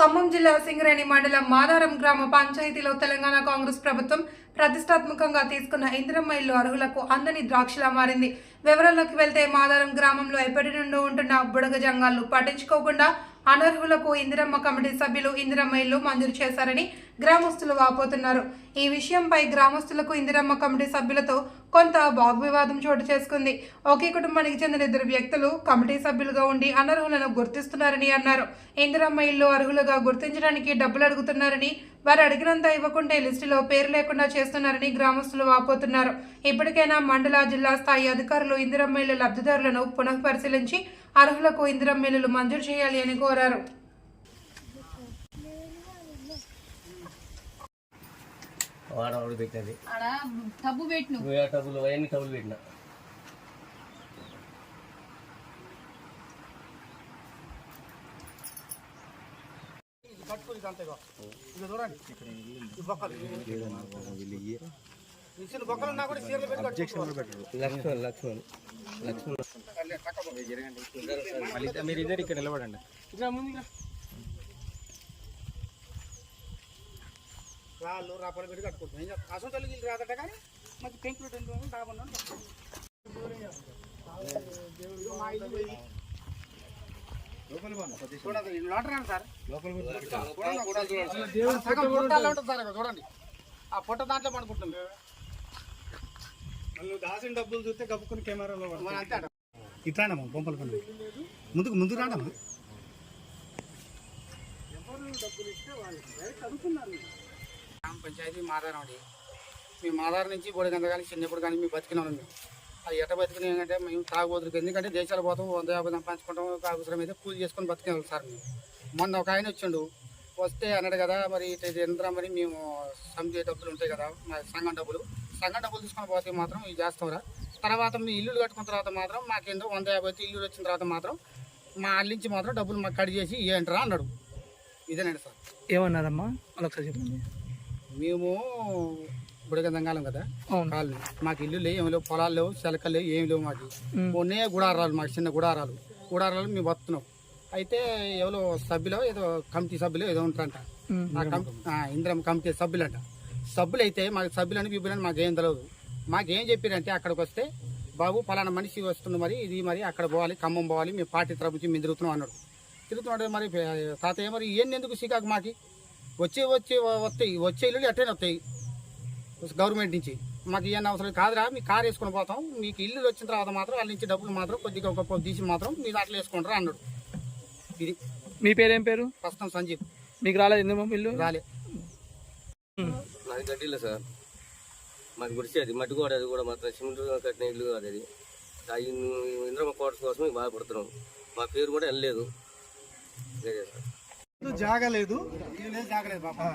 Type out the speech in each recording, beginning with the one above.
ఖమ్మం జిల్లా సింగరేణి మండలం మాదారం గ్రామ పంచాయతీలో తెలంగాణ కాంగ్రెస్ ప్రభుత్వం ప్రతిష్టాత్మకంగా తీసుకున్న ఇందిరమ్మ ఇల్లు అర్హులకు అందని ద్రాక్షలా మారింది. వివరాల్లోకి వెళ్తే మాదారం గ్రామంలో ఎప్పటి నుండి ఉంటున్న బుడగ జంగాలను పట్టించుకోకుండా అనర్హులకు ఇందిరమ్మ కమిటీ సభ్యులు ఇందిరమ్మ ఇల్లు మంజూరు చేశారని గ్రామస్తులు వాపోతున్నారు. ఈ విషయంపై గ్రామస్తులకు ఇందిరమ్మ కమిటీ సభ్యులతో కొంత వాగ్వివాదం చోటు చేసుకుంది. ఒకే కుటుంబానికి చెందిన ఇద్దరు వ్యక్తులు కమిటీ సభ్యులుగా ఉండి అనర్హులను గుర్తిస్తున్నారని అన్నారు. ఇందిరమ్మ ఇల్లు అర్హులుగా గుర్తించడానికి డబ్బులు అడుగుతున్నారని వారు అడిగినంత ఇవ్వకుంటే లిస్టులో పేరు లేకుండా చేస్తున్నారని గ్రామస్తులు వాపోతున్నారు. ఇప్పటికైనా మండల జిల్లా స్థాయి అధికారులు ఇందిరమ్మ ఇల్లు లబ్ధిదారులను పునః పరిశీలించి అర్హులకు ఇందిరమ్మ ఇల్లులు మంజూరు చేయాలి అని కోరారు. వాడవాడు పెట్టినది. టబ్బు పెట్టినా. లక్ష్మణ్ లక్ష్మణ్. లక్ష్మణ్. మీరు ఇద్దరు ఇక్కడ నిలబడండి. రాళ్ళు రాపాలు పెట్టి కట్టుకుంటున్నాం. అసలు తల్లి రాదట కానీ పొట్టాల్లో ఉంటుంది సార్? అక్కడ చూడండి ఆ పొట్ట దాంట్లో పడుకుంటుంది. దాసిన డబ్బులు చూస్తే కప్పుకుని కెమెరాలో. ఇట్లానమ్మా బొమ్మల పని ముందుకు ముందు రాడమ్మా. గ్రామ పంచాయతీ మాదారం అండి. మేము మాదారం నుంచి బోడి కానీ చిన్నప్పుడు కానీ మేము బతికినాం మేము. అది ఎట్ట బతికినాం ఏంటంటే మేము తాగుబోతులకు ఎందుకంటే దేశాలు పోతాం వంద యాభై పంచుకుంటాం అవసరం అయితే కూలి చేసుకొని బతికినాం సార్ మేము. మొన్న ఒక ఆయన వచ్చిండు. వస్తే అన్నాడు కదా మరి ఇట్లా ఎంత మరి మేము సమితి డబ్బులు ఉంటాయి కదా మా సంఘం డబ్బులు. సంఘం డబ్బులు తీసుకొని పోతే మాత్రం ఇది చేస్తాంరా తర్వాత మీ ఇల్లులు కట్టుకున్న తర్వాత మాత్రం మాకేందో వంద యాభై అయితే ఇల్లు వచ్చిన తర్వాత మాత్రం మా అల్లించి మాత్రం డబ్బులు మాకు కట్ చేసి ఏంటరా అన్నాడు. ఇదేనండి సార్. ఏమన్నారమ్మా? మళ్ళీ ఒకసారి చెప్పండి. మేము బుడగందంగాలం కదా? కాలనీ. మాకు ఇల్లు లేవు ఏమి లేవు పొలాలు లేవు చిలకలు లేవు ఏమి లేవు మాకు. ఉన్నాయి గుడారాలు మాకు చిన్న గుడారాలు. గుడారాలు మేము బతున్నాం అయితే ఎవరో సభ్యులు ఏదో కమిటీ సభ్యులు ఏదో ఉంటారంట. ఇందిరం కమిటీ సభ్యులంట. సభ్యులు అయితే మాకు సభ్యులని బీబులని మాకు ఏం తెలియదు మాకేం చెప్పారంటే అక్కడికి వస్తే బాబు పలానా మనిషి వస్తుంది మరి ఇది మరి అక్కడ పోవాలి ఖమ్మం పోవాలి మేము పార్టీ తరపు నుంచి మేము తిరుగుతున్నాం అన్నాడు. తిరుగుతున్నాడు మరి తాతయ్య మరి ఇవన్నీ ఎందుకు సికాకు మాకి? వచ్చే వచ్చే వస్తాయి వచ్చే ఇల్లు అట్టేనే వస్తాయి గవర్నమెంట్ నుంచి. మాకు ఇవన్నీ అవసరం కాదురా మీ కార్ వేసుకొని పోతాం మీకు ఇల్లు వచ్చిన తర్వాత మాత్రం వాళ్ళ నుంచి డబ్బులు మాత్రం కొద్దిగా గొప్ప తీసి మాత్రం మీ దాంట్లో వేసుకుంటారా అన్నాడు. ఇది మీ పేరేం పేరు? ప్రస్తుతం సంజీవ్. మీకు రాలేదు ఎందుకు ఇల్లు? రాలే. మాది గడ్డిలో సార్. మాది గుడిసేది మట్టి కూడా అది కూడా మాత్రం సిమెంట్ కట్టిన ఇల్లు కాదు అది. ఇంద్రమ్మ కోటర్స్ కోసం బాధపడుతున్నాం. మా పేరు కూడా వెళ్ళలేదు అదే సార్. జాగలేదు బాబా.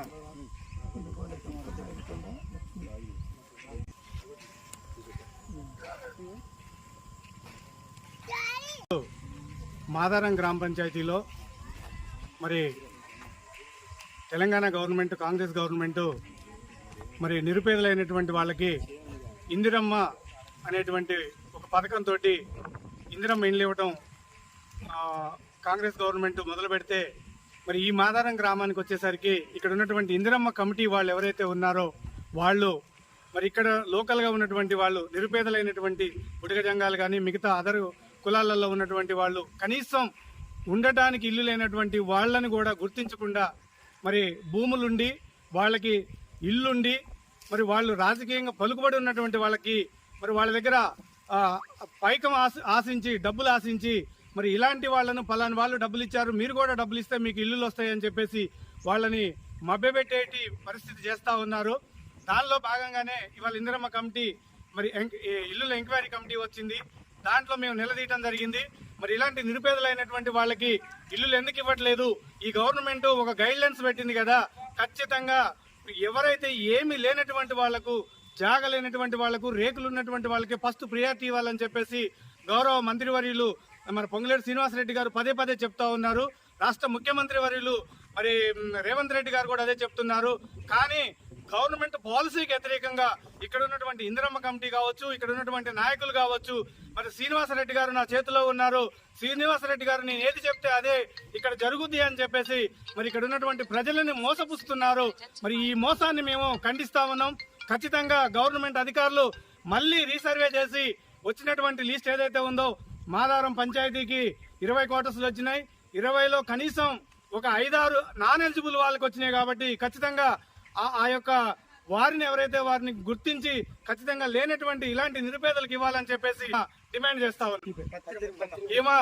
మాదారం గ్రామ పంచాయతీలో మరి తెలంగాణ గవర్నమెంట్ కాంగ్రెస్ గవర్నమెంట్ మరి నిరుపేదలైనటువంటి వాళ్ళకి ఇందిరమ్మ అనేటువంటి ఒక పథకంతో ఇందిరమ్మ ఇండ్లు ఇవ్వటం కాంగ్రెస్ గవర్నమెంట్ మొదలు పెడితే మరి ఈ మాదారం గ్రామానికి వచ్చేసరికి ఇక్కడ ఉన్నటువంటి ఇందిరమ్మ కమిటీ వాళ్ళు ఎవరైతే ఉన్నారో వాళ్ళు మరి ఇక్కడ లోకల్గా ఉన్నటువంటి వాళ్ళు నిరుపేదలైనటువంటి బుడిగ జంగాలు కానీ మిగతా అదర్ కులాలలో ఉన్నటువంటి వాళ్ళు కనీసం ఉండటానికి ఇల్లు లేనటువంటి వాళ్ళని కూడా గుర్తించకుండా మరి భూములుండి వాళ్ళకి ఇల్లుండి మరి వాళ్ళు రాజకీయంగా పలుకుబడి ఉన్నటువంటి వాళ్ళకి మరి వాళ్ళ దగ్గర పైకం ఆశించి డబ్బులు ఆశించి మరి ఇలాంటి వాళ్ళను పలాని వాళ్ళు డబ్బులు ఇచ్చారు మీరు కూడా డబ్బులు ఇస్తే మీకు ఇల్లులు వస్తాయని చెప్పేసి వాళ్ళని మభ్యపెట్టేటి పరిస్థితి చేస్తూ ఉన్నారు. దానిలో భాగంగానే ఇవాళ ఇందిరమ్మ కమిటీ మరి ఎంక్- ఈ ఇల్లుల ఎంక్వైరీ కమిటీ వచ్చింది. దాంట్లో మేము నిలదీయటం జరిగింది. మరి ఇలాంటి నిరుపేదలైనటువంటి వాళ్ళకి ఇల్లులు ఎందుకు ఇవ్వట్లేదు? ఈ గవర్నమెంట్ ఒక గైడ్ లైన్స్ పెట్టింది కదా. ఖచ్చితంగా ఎవరైతే ఏమీ లేనటువంటి వాళ్ళకు జాగ లేనటువంటి వాళ్ళకు రేకులు ఉన్నటువంటి వాళ్ళకి ఫస్ట్ ప్రియారిటీ ఇవ్వాలని చెప్పేసి గౌరవ మంత్రివర్యులు మన పొంగులేటి శ్రీనివాసరెడ్డి గారు పదే పదే చెప్తా ఉన్నారు. రాష్ట్ర ముఖ్యమంత్రి వర్యులు మరి రేవంత్ రెడ్డి గారు కూడా అదే చెప్తున్నారు. కానీ గవర్నమెంట్ పాలసీకి వ్యతిరేకంగా ఇక్కడ ఉన్నటువంటి ఇందిరమ్మ కమిటీ కావచ్చు ఇక్కడ ఉన్నటువంటి నాయకులు కావచ్చు మరి శ్రీనివాసరెడ్డి గారు నా చేతిలో ఉన్నారు. శ్రీనివాసరెడ్డి గారు నేను ఏది చెప్తే అదే ఇక్కడ జరుగుద్ది అని చెప్పేసి మరి ఇక్కడ ఉన్నటువంటి ప్రజలని మోసపుస్తున్నారు. మరి ఈ మోసాన్ని మేము ఖండిస్తా ఉన్నాం. ఖచ్చితంగా గవర్నమెంట్ అధికారులు మళ్ళీ రీసర్వే చేసి వచ్చినటువంటి లిస్ట్ ఏదైతే ఉందో మాదారం పంచాయతీకి ఇరవై క్వార్టర్స్లు వచ్చినాయి. ఇరవైలో కనీసం ఒక ఐదారు నాన్ ఎలిజిబుల్ వాళ్ళకి వచ్చినాయి కాబట్టి ఖచ్చితంగా ఆ- యొక్క వారిని ఎవరైతే వారిని గుర్తించి ఖచ్చితంగా లేనటువంటి ఇలాంటి నిరుపేదలకు ఇవ్వాలని చెప్పేసి డిమాండ్ చేస్తా ఉన్నాం. ఈమె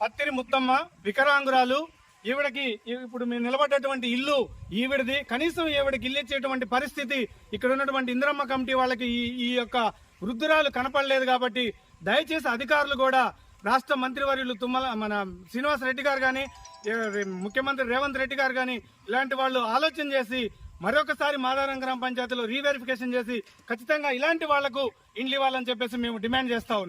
పత్తిరి ముత్తమ్మ వికరాంగురాలు ఈవిడకి ఇప్పుడు మేము నిలబడ్డటువంటి ఇల్లు ఈవిడది కనీసం ఈవిడకి ఇల్లు ఇచ్చేటువంటి పరిస్థితి ఇక్కడ ఉన్నటువంటి ఇందిరమ్మ కమిటీ వాళ్ళకి ఈ ఈ యొక్క వృద్ధురాలు కనపడలేదు కాబట్టి దయచేసి అధికారులు కూడా రాష్ట్ర మంత్రివర్యులు తుమ్మల మన శ్రీనివాస్ రెడ్డి గారు కానీ ముఖ్యమంత్రి రేవంత్ రెడ్డి గారు కానీ ఇలాంటి వాళ్ళు ఆలోచన చేసి మరొకసారి మాదారం గ్రామ పంచాయతీలో రీవెరిఫికేషన్ చేసి ఖచ్చితంగా ఇలాంటి వాళ్ళకు ఇండ్లు ఇవ్వాలని చెప్పేసి మేము డిమాండ్ చేస్తా